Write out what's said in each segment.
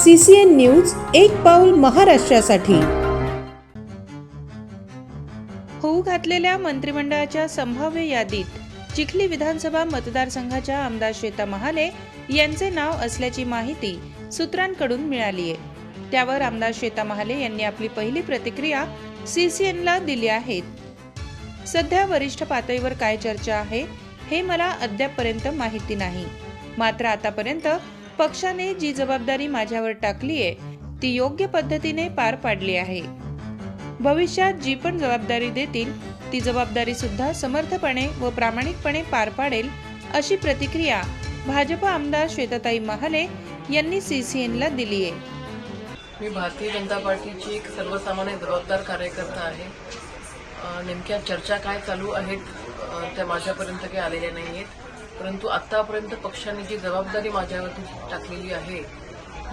C C N news एक पाऊल महाराष्ट्रासाठी. होऊ घातलेल्या मंत्रिमंडळाच्या संभाव्य यादीत चिखली विधानसभा मतदारसंघाच्या आमदार श्वेता महाले यांचे नाव असल्याची माहिती सूत्रांकडून मिळाली आहे. त्यावर आमदार श्वेता महाले यांनी आपली पहिली प्रतिक्रिया सी सी एनला दिली आहे. सध्या वरिष्ठ पातळीवर काय चर्चा आहे हे मला अद्यापपर्यंत माहिती नाही. मात्र आतापर्यंत पक्षाने जी जबाबदारी माझ्यावर टाकली आहे ती योग्य पद्धतीने पार पाडली आहे. भविष्यात जी पण जबाबदारी देतील ती जबाबदारी सुद्धा समर्थपणे व प्रामाणिकपणे पार पाडेल अशी प्रतिक्रिया भाजप आमदार श्वेताताई महाले यांनी सीसीएनला दिली आहे. मी भारतीय जनता पार्टीची एक सर्वसामान्य जबाबदार कार्यकर्ता आहे. नेमक्या चर्चा काय चालू आहेत त्या माझ्यापर्यंत काही आलेल्या नाही आहेत परंतु आत्तापर्यंत पक्षाने जी जबाबदारी माझ्यावरती टाकलेली आहे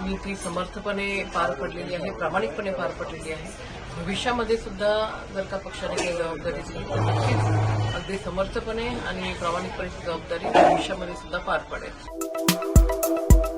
मी ती समर्थपणे पार पडलेली आहे प्रामाणिकपणे पार पडलेली आहे. भविष्यामध्ये सुद्धा जर का पक्षाने काही जबाबदारी दिली तर नक्कीच अगदी समर्थपणे आणि प्रामाणिकपणे जबाबदारी भविष्यामध्ये सुद्धा पार पडेल.